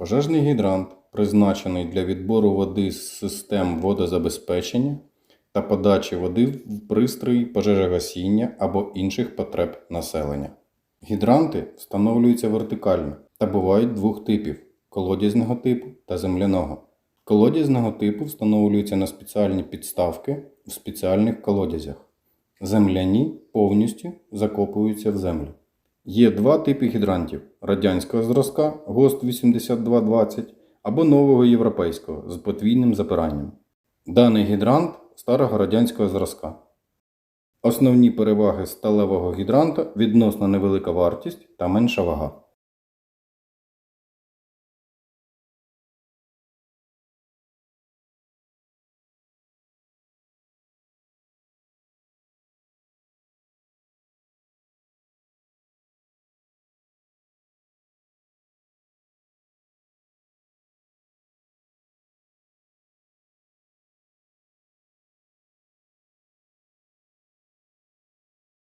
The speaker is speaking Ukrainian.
Пожежний гідрант призначений для відбору води з систем водозабезпечення та подачі води в пристрої пожежогасіння або інших потреб населення. Гідранти встановлюються вертикально та бувають двох типів колодязного типу та земляного. Колодязного типу встановлюються на спеціальні підставки в спеціальних колодязях. Земляні повністю закопуються в землю. Є два типи гідрантів: радянського зразка ГОСТ 8220 або нового європейського з подвійним запиранням. Даний гідрант старого радянського зразка. Основні переваги сталевого гідранта відносно невелика вартість та менша вага.